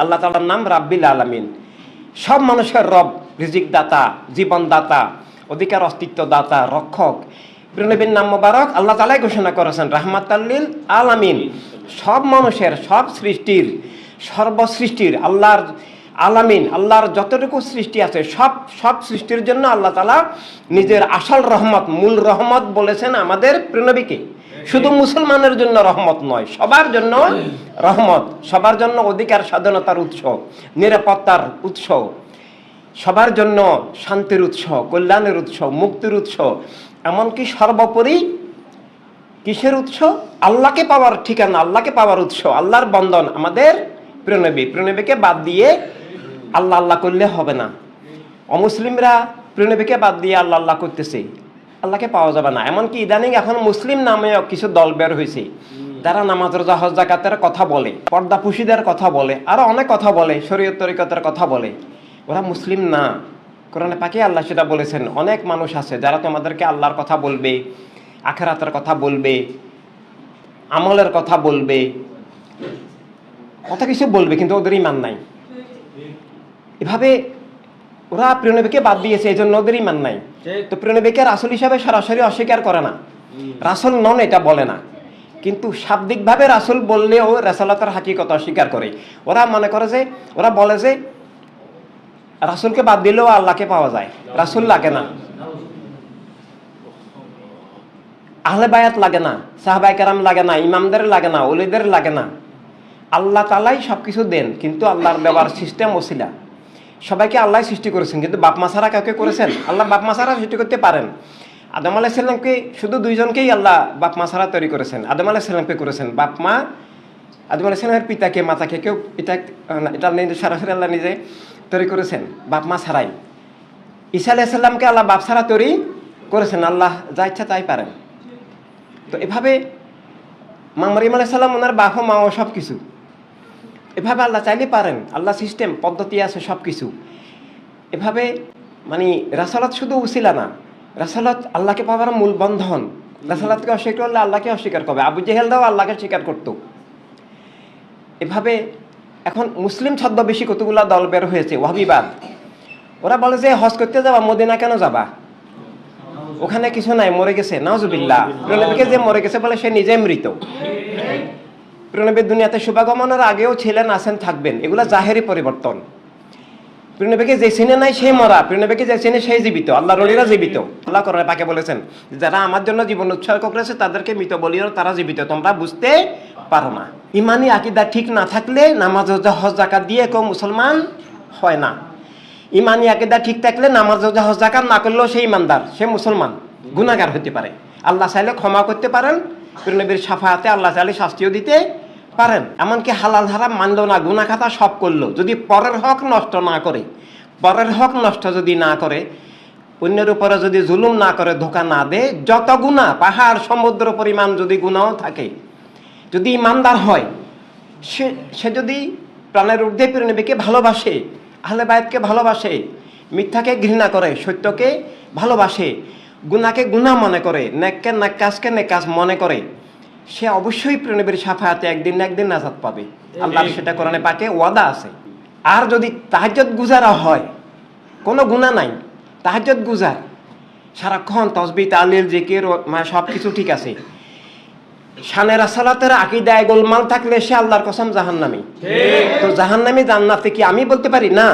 আল্লাহ তালার নাম রাব্বিল আলামিন। সব মানুষের রব রিজিক দাতা জীবন দাতা অধিকার অস্তিত্ব দাতা রক্ষক প্রিয়নবীর নাম মোবারক আল্লাহ তালাই ঘোষণা করেছেন, রাহমাতাল্লিল আলামিন। সব মানুষের, সব সৃষ্টির, সর্বসৃষ্টির, আল্লাহর আলামিন, আল্লাহর যতটুকু সৃষ্টি আছে, সব সব সৃষ্টির জন্য আল্লাহ তালা নিজের আসল রহমত, মূল রহমত বলেছেন আমাদের প্রিয়নবীকে শুধু মুসলমানের জন্য রহমত নয়, সবার জন্য রহমত, সবার জন্য অধিকার, স্বাধীনতার উৎস, নিরাপত্তার উৎস, সবার জন্য শান্তির উৎস, কল্যাণের উৎস, মুক্তির উৎস, এমনকি সর্বোপরি কিসের উৎস? আল্লাহকে পাওয়ার ঠিকানা, আল্লাহকে পাওয়ার উৎস, আল্লাহর বন্ধন আমাদের প্রিয়নবী প্রিয়নবীকে বাদ দিয়ে আল্লাহ আল্লাহ করলে হবে না। অমুসলিমরা প্রিয়নবীকে বাদ দিয়ে আল্লাহ আল্লাহ করতেছে। আল্লাহকে পাওয়া যাবে না। এমনকি ইদানিং এখন মুসলিম নামে কিছু দল বের হয়েছে যারা নামাজ, রোজা, হজ জাকাতের কথা বলে, পর্দা পুশিদের কথা বলে, আরও অনেক কথা বলে, শরীয়ত তরিকতের কথা বলে। ওরা মুসলিম না। কোরআনে পাকে আল্লাহ সেটা বলেছেন, অনেক মানুষ আছে যারা তোমাদেরকে আল্লাহর কথা বলবে, আখেরাতের কথা বলবে, আমলের কথা বলবে কত কিছু বলবে, কিন্তু ওদের ইমান নাই। এভাবে ওরা প্রিয়নবীকে বাদ দিয়েছে এই জন্য ওদের ইমান নাই। তো প্রিয়নবীকে রাসুল হিসাবে সরাসরি অস্বীকার করে না। রাসুল নন এটা বলে না। কিন্তু শাব্দিকভাবে রাসুল বললেও রেসালতার হাকিকত অস্বীকার করে। ওরা মনে করে যে ওরা বলে যে রাসুলকে বাদ দিলেও আল্লাহকে পাওয়া যায়। রাসুল লাগে না। আহলে বায়াত লাগে না সাহাবাই কেরাম লাগে না ইমামদের লাগে না ওলিদের লাগে না। আল্লাহ তালাই সব কিছু দেন কিন্তু আল্লাহর দেওয়ার সিস্টেম ওসিলা সবাইকে আল্লাহ সৃষ্টি করেছেন, কিন্তু বাপ মা ছাড়া কাউকে করেছেন? আল্লাহ বাপ মা ছাড়া সৃষ্টি করতে পারেন। আদম আলাহিসাল্লামকে শুধু দুইজনকেই আল্লাহ বাপ মা ছাড়া তৈরি করেছেন। আদম আলাহিসাল্লামকে করেছেন বাপ মা। আদম আলাহিসাল্লামের পিতাকে, মাতাকে কেউ এটা এটা সরাসরি আল্লাহ নিজে তৈরি করেছেন, বাপ মা ছাড়াই। ঈসা আলাইসাল্লামকে আল্লাহ বাপ ছাড়া তৈরি করেছেন, আল্লাহ যা ইচ্ছা তাই পারেন। তো এভাবে মা মরিম আলাইসাল্লাম ওনার বাপ মা ও সব কিছু এভাবে আল্লাহ চাইলে পারেন। আল্লাহ সিস্টেম পদ্ধতি আছে সব কিছু এভাবে মানে রাসালাত শুধু উসিলা না রাসালাত আল্লাহকে পাওয়ার মূল বন্ধন। রাসালাতকে অস্বীকার করলে আল্লাহকে অস্বীকার করবে। আবু জেহেলদাও আল্লাহকে স্বীকার করতো। এভাবে এখন মুসলিম ছদ্মবেশী কতগুলা দল বের হয়েছে? ওয়াবিবাদ ওরা বলে যে হজ করতে যাবা মদিনা কেন যাবা? ওখানে কিছু নাই মরে গেছে। নজুবিল্লা যে মরে গেছে বলে সে নিজে মৃত। প্রণবীর দুনিয়াতে শুভাগমনের আগেও ছিলেন, আছেন, থাকবেন। এগুলা জাহেরি পরিবর্তন। প্রণবীকে যে চিনে নাই সেই মরা, প্রণবীকে যে চিনে সেই জীবিত। আল্লাহ রলিরা জীবিত। আল্লাহ করে পাকে বলেছেন, যারা আমার জন্য জীবন উৎসর্গ করেছে, তাদেরকে মৃত বলিও তারা জীবিত। তোমরা বুঝতে পারো না। ইমানি আকিদা ঠিক না থাকলে নামাজ হজ জাকাত দিয়ে কেউ মুসলমান হয় না। ইমানি আকিদা ঠিক থাকলে নামাজ হজ জাকাত না করলেও সে ইমানদার, সে মুসলমান গুণাগার হতে পারে। আল্লাহ চাইলে ক্ষমা করতে পারেন নবীর সাফায়াতে আল্লাহ চাইলে শাস্তিও দিতে পারেন। এমনকি হালাল হারাম মানলো না গুনা খাতা সব করল। যদি পরের হক নষ্ট না করে, পরের হক নষ্ট যদি না করে, অন্যের উপরে যদি জুলুম না করে, ধোকা না দে, যত গুণা পাহাড় সমুদ্র পরিমাণ যদি গুণাও থাকে, যদি ইমানদার হয়, সে সে যদি প্রাণের ঊর্ধ্বে পরিণবীকে ভালোবাসে, আহলে বায়তকে ভালোবাসে, মিথ্যাকে ঘৃণা করে, সত্যকে ভালোবাসে গুনাকে গুণা মনে করে নেককে নাকাজকে নেকাজ মনে করে। সে অবশ্যই প্রণবীর সাফায়াতে একদিন না একদিন নাজাত পাবে। আল্লাহ সেটা কোরআনে পাকে ওয়াদা আছে। আর যদি তাহাজ্জত গুজারা হয় কোনো গুণা নাই তাহাজ্জত গুজার। সারাক্ষণ তসবি তালিল জিকির মানে সব কিছু ঠিক আছে। শানের আসালাতের আকিদায় গোলমাল থাকলে সে আল্লাহর কসম জাহান্নামি। তো জাহান্নামি জান্নাতে কি আমি বলতে পারি? না।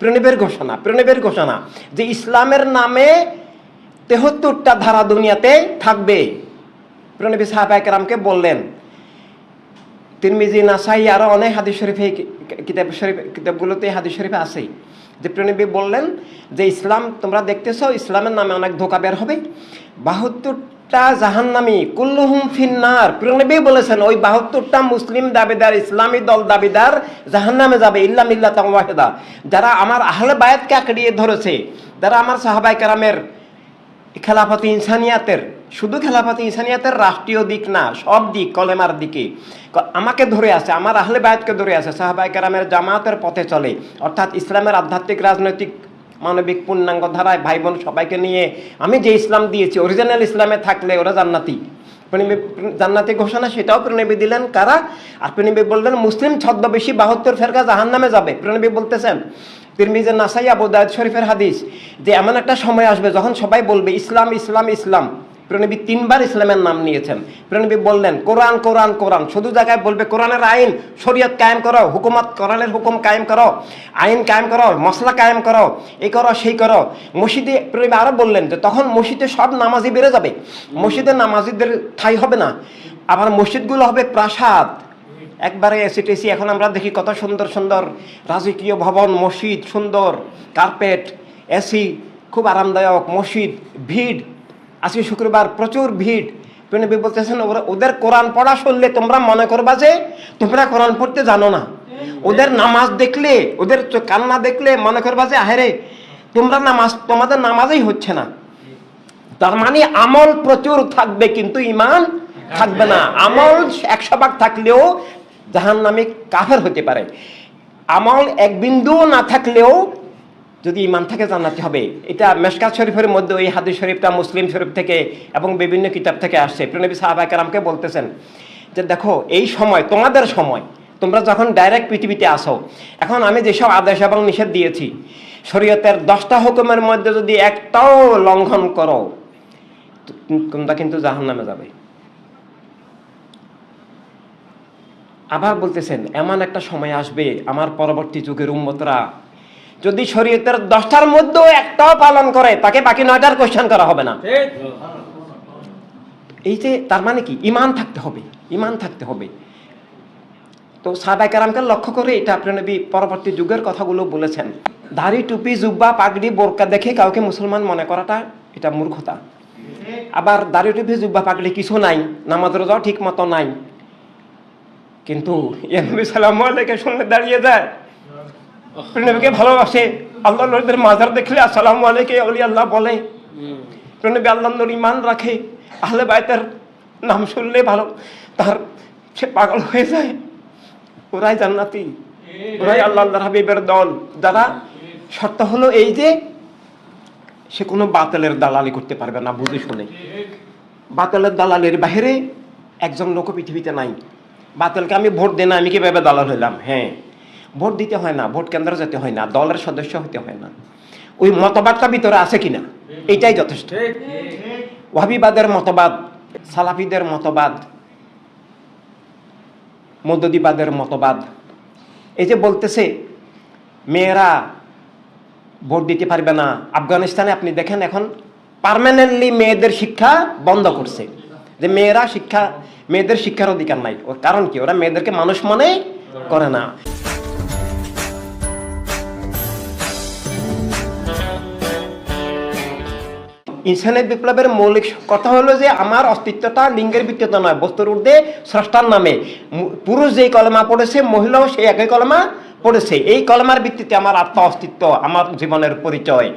প্রণবের ঘোষণা প্রণবের ঘোষণা যে ইসলামের নামে তেহত্তরটা ধারা দুনিয়াতে থাকবে। প্রণবী সাহাবাহামকে বললেন, তিরমিজি, নাসাই আরও অনেক হাদিস শরীফে কিতাব শরীফ, কিতাবগুলোতে হাদিস শরীফে আছেই। যে প্রণবী বললেন যে, ইসলাম, তোমরা দেখতেছ ইসলামের নামে অনেক ধোকা বের হবে। বাহাত্তরটা জাহান্নামি, কুল্লুহুম ফিন্নার। প্রণবী বলেছেন, ওই বাহাত্তরটা মুসলিম দাবিদার, ইসলামী দল দাবিদার জাহান্নামে যাবে ইল্লাম ইল্লা তাওয়াহেদা যারা আমার আহলে বায়াতকে আঁকড়িয়ে ধরেছে, যারা আমার সাহাবাই কারামের খেলাফতি ইনসানিয়াতের, শুধু খেলাফতি ইনসানিয়াতের রাষ্ট্রীয় দিক না, সব দিক, কলেমার দিকে। আমাকে ধরে আছে, আমার আহলে বায়াতকে ধরে আছে সাহাবাই কেরামের জামাতের পথে চলে। অর্থাৎ ইসলামের আধ্যাত্মিক, রাজনৈতিক, মানবিক পূর্ণাঙ্গ ধারায় ভাই বোন সবাইকে নিয়ে আমি যে ইসলাম দিয়েছি অরিজিনাল ইসলামে থাকলে ওরা জান্নাতি। জান্নাতি ঘোষণা সেটাও প্রণবী দিলেন কারা? আর প্রণবী বললেন, মুসলিম ছদ্মবেশী বাহাত্তর ফেরকা জাহান নামে যাবে। প্রণবী বলতেছেন তিরমিজের নাসাই, আবু দায়দ শরীফের হাদিস যে এমন একটা সময় আসবে যখন সবাই বলবে, ইসলাম ইসলাম ইসলাম। প্রণবী তিনবার ইসলামের নাম নিয়েছেন। প্রণবী বললেন, কোরআন কোরআন কোরআন। শুধু জায়গায় বলবে, কোরআনের আইন, শরীয়ত কায়েম করো, হুকুমত, কোরআনের হুকুম কায়েম করো, আইন কায়েম করো মশলা কায়েম করো এই করো, সেই করো। মসজিদে প্রণবী আরও বললেন যে, তখন মসজিদে সব নামাজি বেড়ে যাবে। মসজিদে নামাজিদের ঠাই হবে না। আবার মসজিদগুলো হবে প্রাসাদ। একবারে এসি টেসি এখন আমরা দেখি কত সুন্দর সুন্দর রাজকীয় ভবন, মসজিদ, সুন্দর কার্পেট এসি খুব আরামদায়ক মসজিদ, ভিড়। আজকে শুক্রবার প্রচুর ভিড়। প্রণবী বলতেছেন ওদের কোরআন পড়া শুনলে তোমরা মনে করবা যে তোমরা কোরআন পড়তে জানো না। ওদের নামাজ দেখলে, ওদের কান্না দেখলে মনে করবা যে আহেরে তোমরা নামাজ, তোমাদের নামাজই হচ্ছে না। তার মানে আমল প্রচুর থাকবে, কিন্তু ইমান থাকবে না। আমল একশো ভাগ থাকলেও জাহান নামে কাফের হতে পারে। আমল এক বিন্দুও না থাকলেও যদি ইমান থাকে জানাতে হবে। এটা মেশকাত শরীফের মধ্যে ওই হাদিস শরীফটা মুসলিম শরীফ থেকে এবং বিভিন্ন কিতাব থেকে আসছে। প্রণবী সাহাবাহামকে বলতেছেন যে, দেখো, এই সময়, তোমাদের সময়, তোমরা যখন ডাইরেক্ট পৃথিবীতে আসো, এখন আমি যেসব আদেশ এবং নিষেধ দিয়েছি, শরীয়তের দশটা হুকুমের মধ্যে যদি একটাও লঙ্ঘন করো তোমরা কিন্তু জাহান নামে যাবে। আবার বলতেছেন এমন একটা সময় আসবে আমার পরবর্তী যুগের উম্মতরা যদি শরীয়তের দশটার মধ্যেও একটাও পালন করে তাকে বাকি নয়টার কোশ্চেন করা হবে না। এই যে তার মানে কি? ইমান থাকতে হবে ইমান থাকতে হবে। তো সাহাবাই কারামকে লক্ষ্য করে এটা নবী পরবর্তী যুগের কথাগুলো বলেছেন। দাড়ি টুপি জুব্বা পাগড়ি বোরকা দেখে কাউকে মুসলমান মনে করাটা এটা মূর্খতা। আবার দাড়ি টুপি জুব্বা পাগড়ি কিছু নাই নামাজ রোজাও ঠিক মতো নাই। কিন্তু ইয়ানবী সালাম আলাইকে শুনলে দাঁড়িয়ে যায়। প্রণবীকে ভালোবাসে। আল্লাহ নবীদের মাজার দেখলে আসসালামু আলাইকে অলি আল্লাহ বলে। প্রণবী আল্লাহ নবী ইমান রাখে। আহলে বাইতের নাম শুনলে ভালো। তার, সে পাগল হয়ে যায়। ওরাই জান্নাতি। ওরাই আল্লাহ আল্লাহ হাবিবের দল। যারা শর্ত হলো এই যে, সে কোনো বাতালের দালালি করতে পারবে না, বুঝে শুনে। বাতিলের দালালের বাহিরে একজন লোক পৃথিবীতে নাই। বাতিলকে আমি ভোট দেনা আমি কীভাবে দালাল হইলাম? হ্যাঁ। ভোট দিতে হয় না ভোট কেন্দ্র যেতে হয় না দলের সদস্য হতে হয় না। ওই মতবাদটা ভিতরে আছে কিনা? এইটাই যথেষ্ট। ওয়াহাবিবাদের মতবাদ সালাফিদের মতবাদ মদদিবাদের মতবাদ। এই যে বলতেছে মেয়েরা ভোট দিতে পারবে না। আফগানিস্তানে আপনি দেখেন এখন পার্মানেন্টলি মেয়েদের শিক্ষা বন্ধ করছে। যে মেয়েরা শিক্ষা মেয়েদের শিক্ষার অধিকার নাই। কারণ কি? ওরা মেয়েদেরকে মানুষ মনে করে না। ইনসানের বিপ্লবের মৌলিক কথা হলো যে, আমার অস্তিত্বটা লিঙ্গের ভিত্তিতে নয়, বস্তুর ঊর্ধ্বে স্রষ্টার নামে। পুরুষ যেই কলমা পড়েছে, মহিলাও সেই একই কলমা পড়েছে। এই কলমার ভিত্তিতে আমার আত্ম অস্তিত্ব আমার জীবনের পরিচয়।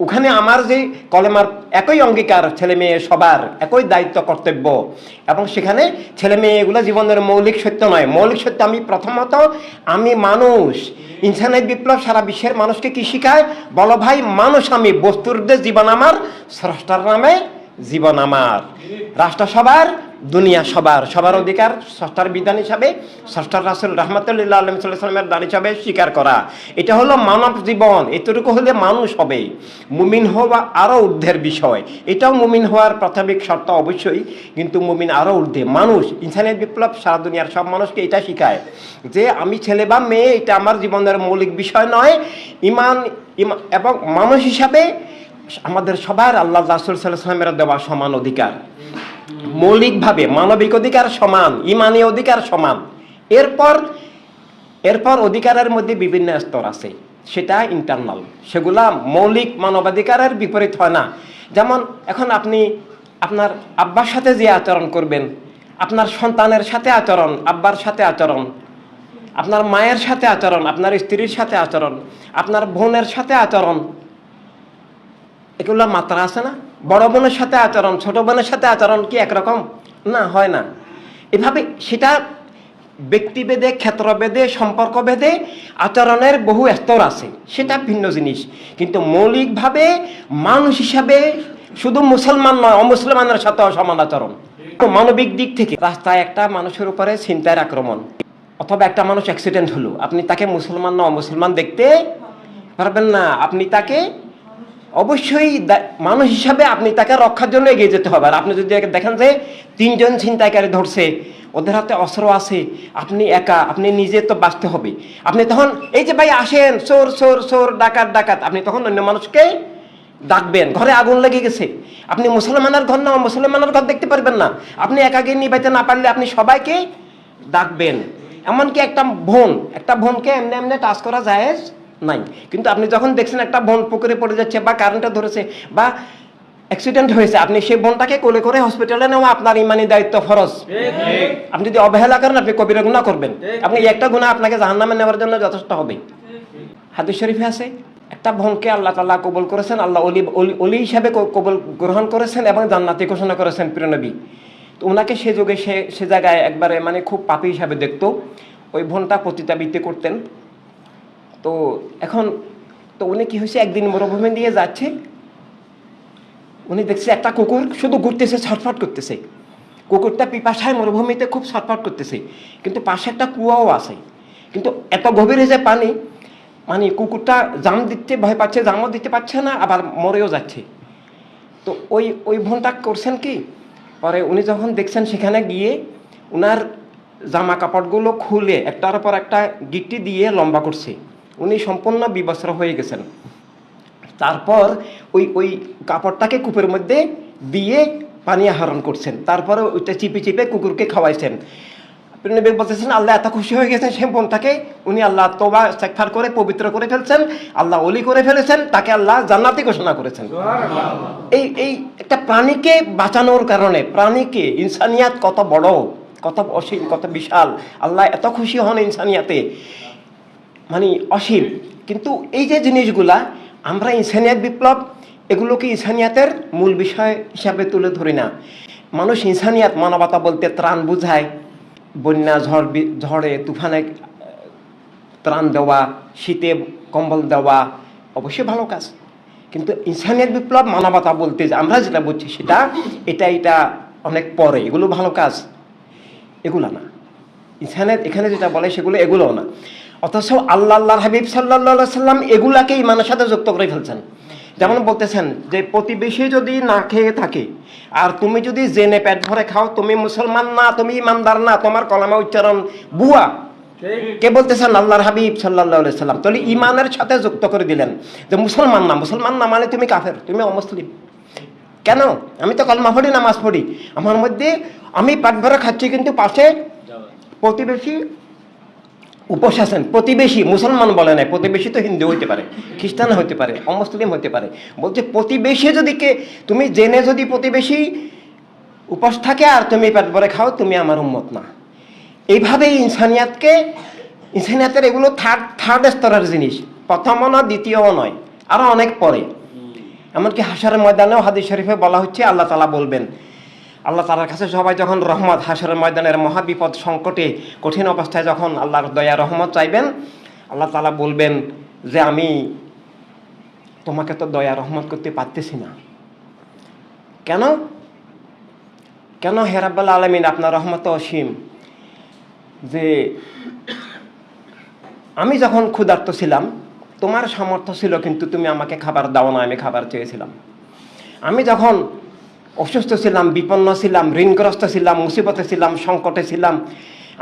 ওখানে আমার যে কলেমার একই অঙ্গীকার, ছেলে মেয়ে সবার একই দায়িত্ব, কর্তব্য। এবং সেখানে ছেলে মেয়ে এগুলো জীবনের মৌলিক সত্য নয়। মৌলিক সত্য আমি প্রথমত, আমি মানুষ। ইনসানের বিপ্লব সারা বিশ্বের মানুষকে কি শিখায়? বলো ভাই, মানুষ আমি, বস্তুর জীবন আমার, স্রষ্টার নামে জীবন আমার। রাষ্ট্র সবার দুনিয়া সবার সবার অধিকার ষষ্ঠার বিধান হিসাবে, ষষ্ঠার রাসুল রহমতুল্লাহ আলম সাল্লামের দান হিসাবে স্বীকার করা। এটা হলো মানব জীবন, এতটুকু হলে মানুষ হবে। মুমিন হওয়া আরও ঊর্ধ্বের বিষয়। এটাও মুমিন হওয়ার প্রাথমিক শর্ত অবশ্যই, কিন্তু মুমিন আরও ঊর্ধ্বে। মানুষ, ইনসানের বিপ্লব সারা দুনিয়ার সব মানুষকে এটা শিখায় যে আমি ছেলে বা মেয়ে, এটা আমার জীবনের মৌলিক বিষয় নয়। ইমান, ইমা এবং মানুষ হিসাবে আমাদের সবার আল্লাহ রাসুল সাল্লাহ সাল্লামের দেওয়া সমান অধিকার। মৌলিকভাবে মানবিক অধিকার সমান, ইমানি অধিকার সমান। এরপর এরপর অধিকারের মধ্যে বিভিন্ন স্তর আছে। সেটা ইন্টারনাল সেগুলা মৌলিক মানবাধিকারের বিপরীত হয় না। যেমন, এখন আপনি আপনার আব্বার সাথে যে আচরণ করবেন, আপনার সন্তানের সাথে আচরণ, আব্বার সাথে আচরণ, আপনার মায়ের সাথে আচরণ, আপনার স্ত্রীর সাথে আচরণ, আপনার বোনের সাথে আচরণ, এগুলো মাত্রা আছে না? বড় বোনের সাথে আচরণ, ছোট বোনের সাথে আচরণ কি একরকম? না, হয় না। এভাবে সেটা ব্যক্তিভেদে, ক্ষেত্রভেদে, সম্পর্কভেদে আচরণের বহু স্তর আছে। সেটা ভিন্ন জিনিস। কিন্তু মৌলিকভাবে মানুষ হিসাবে শুধু মুসলমান নয়, অমুসলমানের সাথে সমান আচরণ। মানবিক দিক থেকে রাস্তায় একটা মানুষের উপরে চিন্তার আক্রমণ অথবা একটা মানুষ অ্যাক্সিডেন্ট হলো। আপনি তাকে মুসলমান না অমুসলমান দেখতে পারবেন না। আপনি তাকে অবশ্যই মানুষ হিসাবে আপনি তাকে রক্ষার জন্য এগিয়ে যেতে হবে। আর আপনি যদি দেখেন যে তিনজন ছিনতাইকারী ধরছে, ওদের হাতে অস্ত্র আছে, আপনি একা, আপনি নিজে তো বাঁচতে হবে। আপনি তখন, এই যে ভাই আসেন, চোর চোর চোর, ডাকাত ডাকাত, আপনি তখন অন্য মানুষকে ডাকবেন, ঘরে আগুন লেগে গেছে। আপনি মুসলমানের ঘর না, মুসলমানের ঘর দেখতে পারবেন না। আপনি একা গিয়ে নিবাইতে না পারলে আপনি সবাইকে ডাকবেন। এমনকি একটা বোন, একটা বোনকে এমনি এমনি টাচ করা যায় নাই। কিন্তু আপনি যখন দেখছেন একটা বন পুকুরে পড়ে যাচ্ছে বা কারেন্টে ধরেছে বা অ্যাক্সিডেন্ট হয়েছে আপনি সেই বোনটাকে কোলে করে হসপিটালে নেওয়া আপনার ইমানি দায়িত্ব ফরজ। আপনি যদি অবহেলা করেন আপনি কবিরা গুণা করবেন। আপনি একটা গুণা আপনাকে জাহান্নামে নেওয়ার জন্য যথেষ্ট হবে। হাদিস শরীফে আছে একটা বোনকে আল্লাহ তাল্লাহ কবুল করেছেন আল্লাহ অলি অলি- হিসাবে কবুল গ্রহণ করেছেন এবং জান্নাতি ঘোষণা করেছেন প্রিয়নবী তো ওনাকে সে যুগে সে সে জায়গায় একবারে মানে খুব পাপি হিসাবে দেখতো। ওই বোনটা পতিতাবৃত্তি করতেন। তো এখন, তো উনি কি হয়েছে? একদিন মরুভূমি দিয়ে যাচ্ছে। উনি দেখছে একটা কুকুর শুধু ঘুরতেছে, ছটফট করতেছে। কুকুরটা পিপাসায় মরুভূমিতে খুব ছটফট করতেছে। কিন্তু পাশে একটা কুয়াও আছে। কিন্তু এত গভীরে যে পানি মানে কুকুরটা জাম দিতে ভয় পাচ্ছে, জামও দিতে পারছে না, আবার মরেও যাচ্ছে। তো ওই ওই ভনটা করছেন কি? পরে উনি যখন দেখছেন সেখানে গিয়ে উনার জামা কাপড়গুলো খুলে একটার পর একটা গিট্টি দিয়ে লম্বা করছে। উনি সম্পূর্ণ বিবস্ত্র হয়ে গেছেন। তারপর ওই ওই কাপড়টাকে কূপের মধ্যে দিয়ে পানি আহরণ করছেন। তারপরে ওইটা চিপে চিপে কুকুরকে খাওয়াইছেন। নবী বলতেছেন আল্লাহ এত খুশি হয়ে গেছেন সেই বোনটাকে? উনি আল্লাহ তোবা সেকফার করে পবিত্র করে ফেলছেন আল্লাহ অলি করে ফেলেছেন তাকে আল্লাহ জান্নাতি ঘোষণা করেছেন। এই এই একটা প্রাণীকে বাঁচানোর কারণে প্রাণীকে ইনসানিয়াত কত বড় কত অসীম কত বিশাল আল্লাহ এত খুশি হন ইনসানিয়াতে। মানে অসীম। কিন্তু এই যে জিনিসগুলা, আমরা ইনসানিয়াত বিপ্লব, এগুলোকে ইনসানিয়াতের মূল বিষয় হিসাবে তুলে ধরি না। মানুষ ইনসানিয়াত মানবতা বলতে ত্রাণ বুঝায়, বন্যা, ঝড় ঝড়ে, তুফানে ত্রাণ দেওয়া, শীতে কম্বল দেওয়া, অবশ্যই ভালো কাজ। কিন্তু ইনসানিয়াত বিপ্লব মানবতা বলতে যে আমরা যেটা বুঝছি সেটা এটা এটা অনেক পরে, এগুলো ভালো কাজ। এগুলো না। ইনসানিয়াত এখানে যেটা বলে সেগুলো এগুলোও না। অথচ আল্লাহ আল্লাহর হাবিব সাল্লাহ সাল্লাম এগুলাকে ইমানের সাথে যুক্ত করে ফেলছেন। যেমন বলতেছেন যে প্রতিবেশী যদি না খেয়ে থাকে আর তুমি যদি জেনে পেট ভরে খাও তুমি মুসলমান না তুমি ইমানদার না তোমার কলামা উচ্চারণ বুয়া। কে বলতেছেন? আল্লাহর হাবিব সাল্লাহ সাল্লাম। তাহলে ইমানের সাথে যুক্ত করে দিলেন যে মুসলমান না মুসলমান না মানে তুমি কাফের তুমি অমুসলিম। কেন? আমি তো কলমা পড়ি নামাজ পড়ি। আমার মধ্যে আমি পাট ভরে খাচ্ছি কিন্তু পাশে প্রতিবেশী উপোস আছেন প্রতিবেশী, মুসলমান বলে নাই, প্রতিবেশী তো হিন্দু হইতে পারে, খ্রিস্টান হতে পারে অমুসলিম হতে পারে। বলছে প্রতিবেশী যদি কে, তুমি জেনে যদি প্রতিবেশী উপোস থাকে আর তুমি পেট ভরে খাও, তুমি আমার উম্মত না। এইভাবে ইনসানিয়াতকে, ইনসানিয়াতের এগুলো থার্ড থার্ড স্তরের জিনিস। প্রথমও না দ্বিতীয়ও নয় আরও অনেক পরে। এমনকি হাসার ময়দানেও হাদিস শরীফে বলা হচ্ছে, আল্লাহ তালা বলবেন আল্লাহ তালার কাছে সবাই যখন রহমত হাসরের ময়দানের মহাবিপদ সংকটে কঠিন অবস্থায় যখন আল্লাহর দয়া, রহমত চাইবেন, আল্লাহ তালা বলবেন যে, আমি তোমাকে তো দয়া, রহমত করতে পারতেছি না। কেন? কেন? হেরাব্বাল আলমিন, আপনার রহমত অসীম। যে, আমি যখন ক্ষুধার্ত ছিলাম, তোমার সামর্থ্য ছিল কিন্তু তুমি আমাকে খাবার দাও না, আমি খাবার চেয়েছিলাম। আমি যখন অসুস্থ ছিলাম, বিপন্ন ছিলাম, ঋণগ্রস্ত ছিলাম, মুসিবতে ছিলাম, সংকটে ছিলাম।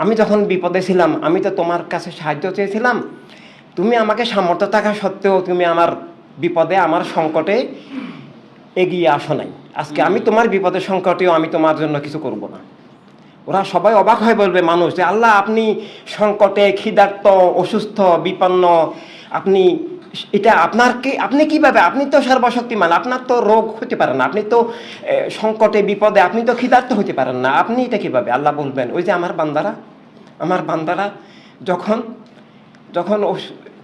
আমি যখন বিপদে ছিলাম, আমি তো তোমার কাছে সাহায্য চেয়েছিলাম। তুমি আমাকে সামর্থ্য থাকা সত্ত্বেও তুমি আমার বিপদে, আমার সংকটে এগিয়ে আসো নাই। আজকে আমি তোমার বিপদের সংকটেও আমি তোমার জন্য কিছু করব না। ওরা সবাই অবাক হয়ে বলবে, মানুষ, যে আল্লাহ, আপনি সংকটে ক্ষিদার্ত অসুস্থ, বিপন্ন, আপনি এটা আপনার কি আপনি কীভাবে, আপনি তো সর্বশক্তিমান, আপনার তো রোগ হতে পারে না, আপনি তো সংকটে, বিপদে, আপনি তো ক্ষিদার্ত হতে পারেন না, আপনি এটা কীভাবে? আল্লাহ বলবেন, ওই যে আমার বান্দারা আমার বান্দারা যখন যখন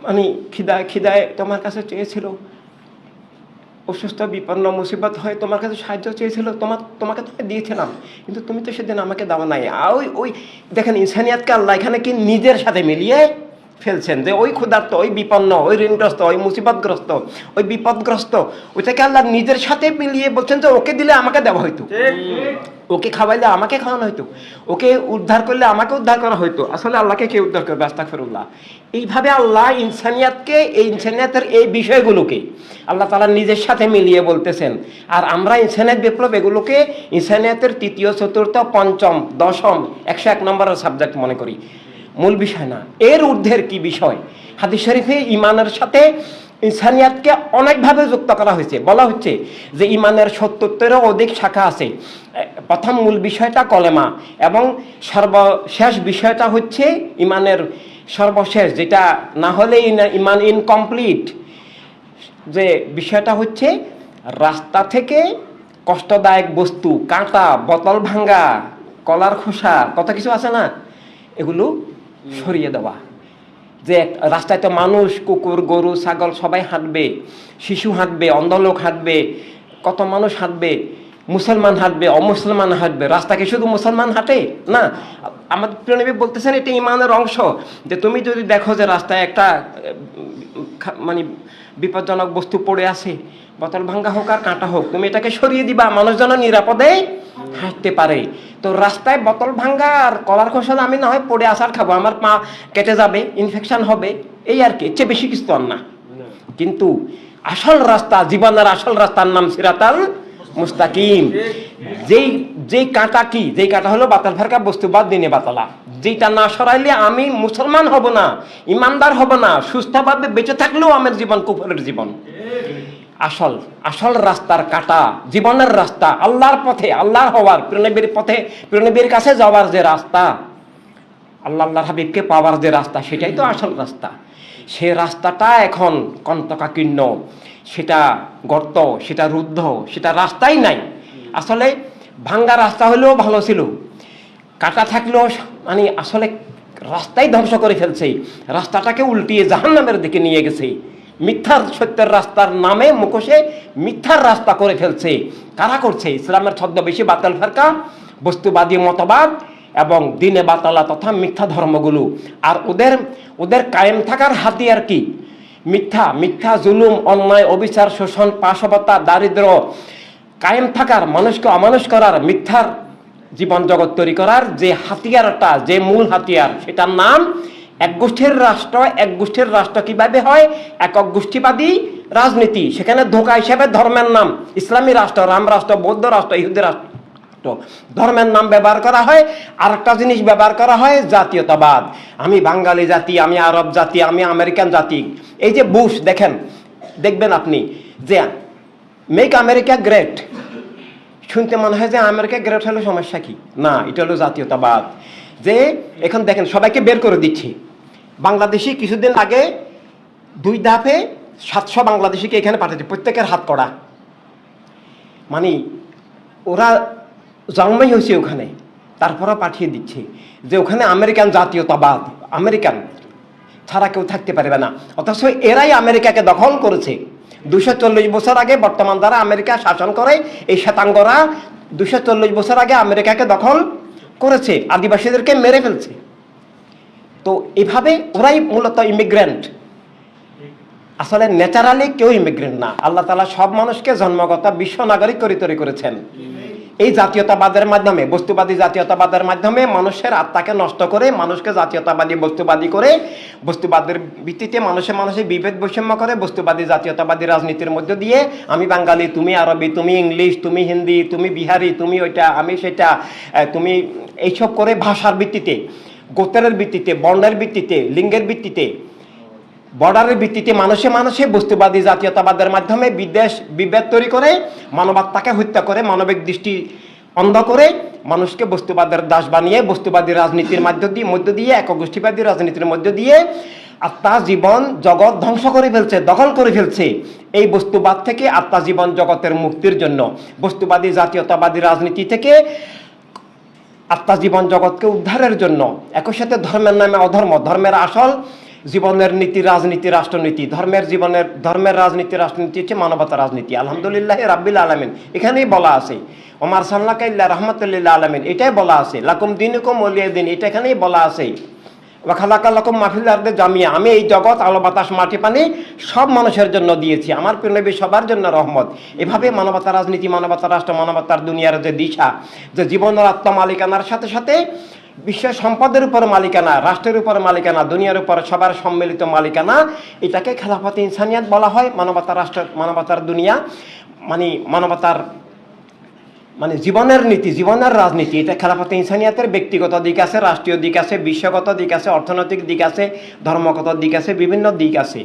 মানে খিদায় খিদায় তোমার কাছে চেয়েছিল, অসুস্থ, বিপন্ন, মুসিবত হয়ে, তোমার কাছে সাহায্য চেয়েছিল তোমার তোমাকে তো দিয়েছিলাম, কিন্তু তুমি তো সেদিন আমাকে দেওয়া নাই। ওই ওই, দেখেন, ইনসানিয়াতকে আল্লাহ এখানে কি নিজের সাথে মিলিয়ে ফেলছেন যে ওই ক্ষুধার্ত ওই বিপন্ন ওই ঋণগ্রস্ত ওই মুসিবতগ্রস্ত ওই বিপদগ্রস্ত ওইটাকে আল্লাহ নিজের সাথে মিলিয়ে বলছেন যে ওকে দিলে আমাকে দেওয়া হইতো। ওকে খাওয়াইলে আমাকে খাওয়ানো হইতো। ওকে উদ্ধার করলে আমাকে উদ্ধার করা হইতো। আসলে আল্লাহকে কে উদ্ধার করবে? আস্তাগফিরুল্লাহ। এইভাবে আল্লাহ ইনসানিয়াতকে এই ইনসানিয়াতের এই বিষয়গুলোকে আল্লাহ তালা নিজের সাথে মিলিয়ে বলতেছেন। আর আমরা ইনসানিয়াত বিপ্লব এগুলোকে ইনসানিয়াতের তৃতীয় চতুর্থ পঞ্চম দশম একশো এক নম্বরের সাবজেক্ট মনে করি। মূল বিষয় না। এর ঊর্ধ্বের কি বিষয়? হাদিস শরীফে ইমানের সাথে ইনসানিয়াতকে অনেকভাবে যুক্ত করা হয়েছে। বলা হচ্ছে যে ইমানের সত্তরেরও অধিক শাখা আছে। প্রথম মূল বিষয়টা কলেমা এবং সর্বশেষ বিষয়টা হচ্ছে ইমানের সর্বশেষ, যেটা না হলে ইমান ইনকমপ্লিট যে বিষয়টা হচ্ছে রাস্তা থেকে কষ্টদায়ক বস্তু, কাঁটা, বোতল ভাঙ্গা, কলার খোসা, কত কিছু আছে না? এগুলো সরিয়ে দেওয়া। যে রাস্তায় তো মানুষ, কুকুর, গরু, ছাগল সবাই হাঁটবে, শিশু হাঁটবে, অন্ধলোক হাঁটবে, কত মানুষ হাঁটবে, মুসলমান হাঁটবে, অমুসলমান হাঁটবে। রাস্তাকে শুধু মুসলমান হাঁটে? না আমাদের প্রণবী বলতেছেন এটা ইমানের অংশ যে তুমি যদি দেখো যে রাস্তায় একটা মানে বিপজ্জনক বস্তু পড়ে আছে বোতল ভাঙ্গা হোক আর কাঁটা হোক তুমি এটাকে সরিয়ে দিবা মানুষ যেন নিরাপদে হাঁটতে পারে। তো রাস্তায় বোতল ভাঙ্গা আর কলার খোসা আমি না হয় পড়ে আসার খাব আমার পা কেটে যাবে ইনফেকশন হবে এই আর কি চেয়ে বেশি কিছু আর না। কিন্তু আসল রাস্তা জীবনের আসল রাস্তার নাম সিরাতাল মুস্তাকিম। যেই যেই কাঁটা কি? যেই কাঁটা হলো বাতাল ফারকা বস্তু বাদ দিনে বাতালা। যেটা না সরাইলে আমি মুসলমান হব না, ইমানদার হব না, সুস্থভাবে বেঁচে থাকলেও আমার জীবন কুফরের জীবন। আসল আসল রাস্তার কাটা, জীবনের রাস্তা, আল্লাহর পথে, আল্লাহর হওয়ার প্রণবীর পথে প্রণবীর কাছে যাওয়ার যে রাস্তা, আল্লাহ, আল্লাহর হাবিবকে পাওয়ার যে রাস্তা, সেটাই তো আসল রাস্তা। সে রাস্তাটা এখন কন্তকাকীর্ণ। সেটা গর্ত, সেটা রুদ্ধ, সেটা রাস্তাই নাই। আসলে ভাঙ্গা রাস্তা হলেও ভালো ছিল। কাটা থাকলেও মানে আসলে রাস্তাই ধ্বংস করে ফেলছে। রাস্তাটাকে উল্টিয়ে জাহান্নামের দিকে নিয়ে গেছে। মিথ্যার সত্যের রাস্তার নামে মুখোশে মিথ্যার রাস্তা করে ফেলছে। কারা করছে? ইসলামের ছদ্মবেশী বাতাল ফেরকা, বস্তুবাদী মতবাদ এবং দিনে বাতালা তথা মিথ্যা ধর্মগুলো। আর ওদের ওদের কায়েম থাকার হাতিয়ার কি? মিথ্যা মিথ্যা জুলুম, অন্যায়, অবিচার, শোষণ, পাশবতা, দারিদ্র, কায়েম থাকার, মানুষকে অমানুষ করার, মিথ্যার জীবন জগৎ তৈরি করার যে হাতিয়ারটা, যে মূল হাতিয়ার, সেটার নাম এক গোষ্ঠীর রাষ্ট্র, এক গোষ্ঠীর রাষ্ট্র কীভাবে হয়? একক গোষ্ঠীবাদী রাজনীতি। সেখানে ধোকা হিসেবে ধর্মের নাম, ইসলামী রাষ্ট্র, রাম রাষ্ট্র, বৌদ্ধ রাষ্ট্র, ইহুদি রাষ্ট্র। ধর্মের নাম ব্যবহার করা হয় আর একটা জিনিস ব্যবহার করা হয়, জাতীয়তাবাদ। আমি বাঙালি জাতি, আমি আরব জাতি, আমি আমেরিকান জাতি। এই যে বুশ, দেখেন, দেখবেন আপনি যে মেক আমেরিকা গ্রেট শুনতে মনে হয় যে আমেরিকা গ্রেট হলো সমস্যা কি? না, এটা হলো জাতীয়তাবাদ। যে এখন দেখেন, সবাইকে বের করে দিচ্ছি। বাংলাদেশি কিছুদিন আগে দুই ধাপে সাতশো বাংলাদেশিকে এখানে পাঠাচ্ছে প্রত্যেকের হাত করা মানে ওরা জন্মই হয়েছে ওখানে। তারপরও পাঠিয়ে দিচ্ছে যে ওখানে আমেরিকান জাতীয়তাবাদ আমেরিকান ছাড়া কেউ থাকতে পারবে না। অথচ এরাই আমেরিকাকে দখল করেছে দুশো চল্লিশ বছর আগে বর্তমান দ্বারা আমেরিকা শাসন করে এই শ্বেতাঙ্গরা দুশো চল্লিশ বছর আগে আমেরিকাকে দখল করেছে আদিবাসীদেরকে মেরে ফেলছে। তো এভাবে ওরাই মূলত ইমিগ্রেন্ট আসলে ন্যাচারালি কেউ ইমিগ্রেন্ট না। আল্লাহ তালা সব মানুষকে জন্মগত বিশ্ব নাগরিক করে তৈরি করেছেন। এই জাতীয়তাবাদের মাধ্যমে, বস্তুবাদী জাতীয়তাবাদের মাধ্যমে মানুষের আত্মাকে নষ্ট করে, মানুষকে জাতীয়তাবাদী, বস্তুবাদী করে, বস্তুবাদের ভিত্তিতে মানুষে মানুষে বিভেদ বৈষম্য করে, বস্তুবাদী জাতীয়তাবাদী রাজনীতির মধ্য দিয়ে আমি বাঙালি, তুমি আরবি, তুমি ইংলিশ, তুমি হিন্দি, তুমি বিহারি, তুমি ওইটা, আমি সেটা তুমি এইসব করে ভাষার ভিত্তিতে, গোত্রের ভিত্তিতে, বর্ণের ভিত্তিতে, লিঙ্গের ভিত্তিতে বর্ডারের ভিত্তিতে মানুষে মানুষে বস্তুবাদী জাতীয়তাবাদের মাধ্যমে বিদেশ বিভেদ তৈরি করে মানবাত্মাকে হত্যা করে, মানবিক দৃষ্টি অন্ধ করে, মানুষকে বস্তুবাদের দাস বানিয়ে, বস্তুবাদী রাজনীতির মধ্য দিয়ে মধ্য দিয়ে, একগোষ্ঠীবাদী রাজনীতির মধ্য দিয়ে আত্মা, জীবন, জগৎ ধ্বংস করে ফেলছে, দখল করে ফেলছে এই বস্তুবাদ থেকে আত্মা, জীবন, জগতের মুক্তির জন্য। বস্তুবাদী জাতীয়তাবাদী রাজনীতি থেকে আত্মা, জীবন, জগৎকে উদ্ধারের জন্য। একই সাথে ধর্মের নামে অধর্ম, ধর্মের আসল জীবনের নীতি, রাজনীতি, রাষ্ট্রনীতি, ধর্মের জীবনের, ধর্মের রাজনীতি, রাষ্ট্রনীতি হচ্ছে মানবতা রাজনীতি। আলহামদুলিল্লাহ রাব্বিল আলমিন। এখানেই বলা আছে, ওমার সাল্লাহ রহমতুল্লাহ আলমিন। এটাই বলা আছে, লাকুম দিনুকুম অলিয়া দিন। এটা এখানেই বলা আছে মাহফিল আর্দে জামিয়া আমি এই জগৎ, আলো, বাতাস, মাটি, পানি সব মানুষের জন্য দিয়েছি, আমার প্রিয়নবী সবার জন্য রহমত। এভাবে মানবতা রাজনীতি, মানবতা রাষ্ট্র, মানবতার দুনিয়ার যে দিশা, যে জীবনের আত্ম মালিকানার সাথে সাথে বিশ্বের সম্পদের উপর মালিকানা, রাষ্ট্রের উপর মালিকানা, দুনিয়ার উপর সবার সম্মিলিত মালিকানা, এটাকে খেলাফত ইনসানিয়াত বলা হয় মানবতা রাষ্ট্র, মানবতার দুনিয়া মানে মানবতার মানে জীবনের নীতি, জীবনের রাজনীতি, এটা খেলাফত ইনসানিয়াতের ব্যক্তিগত দিক আছে, রাষ্ট্রীয় দিক আছে, বিশ্বগত দিক আছে, অর্থনৈতিক দিক আছে, ধর্মগত দিক আছে, বিভিন্ন দিক আছে।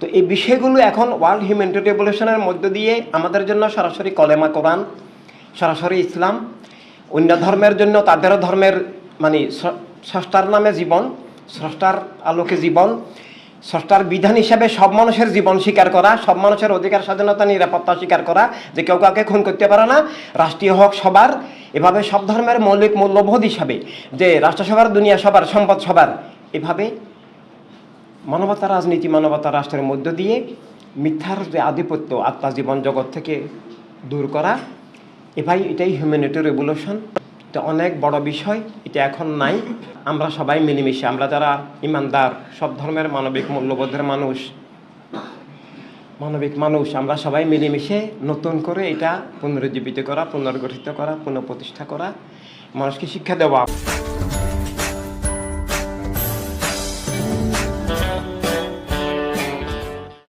তো এই বিষয়গুলো এখন ওয়ার্ল্ড হিউম্যানিটি রেভলিউশনের মধ্য দিয়ে আমাদের জন্য সরাসরি কলেমা কোরআন, সরাসরি ইসলাম, অন্য ধর্মের জন্য তাদেরও ধর্মের মানে স্রষ্টার নামে জীবন, স্রষ্টার আলোকে জীবন, স্রষ্টার বিধান হিসাবে সব মানুষের জীবন স্বীকার করা, সব মানুষের অধিকার, স্বাধীনতা, নিরাপত্তা স্বীকার করা, যে কেউ কাউকে খুন করতে পারে না, রাষ্ট্রীয় হক সবার, এভাবে সব ধর্মের মৌলিক মূল্যবোধ হিসাবে, যে রাষ্ট্রসভার দুনিয়া সবার সম্পদ সবার এভাবে মানবতা রাজনীতি, মানবতা রাষ্ট্রের মধ্য দিয়ে মিথ্যার যে আধিপত্য, আত্মা, জীবন, জগৎ থেকে দূর করা এ ভাই এটাই হিউম্যানিটি রেভলিউশন এটা অনেক বড় বিষয়, এটা এখন নাই। আমরা সবাই মিলেমিশে, আমরা যারা ইমানদার, সব ধর্মের মানবিক মূল্যবোধের মানুষ, মানবিক মানুষ, আমরা সবাই মিলেমিশে নতুন করে এটা পুনরুজ্জীবিত করা, পুনর্গঠিত করা, পুনঃপ্রতিষ্ঠা করা, মানুষকে শিক্ষা দেওয়া।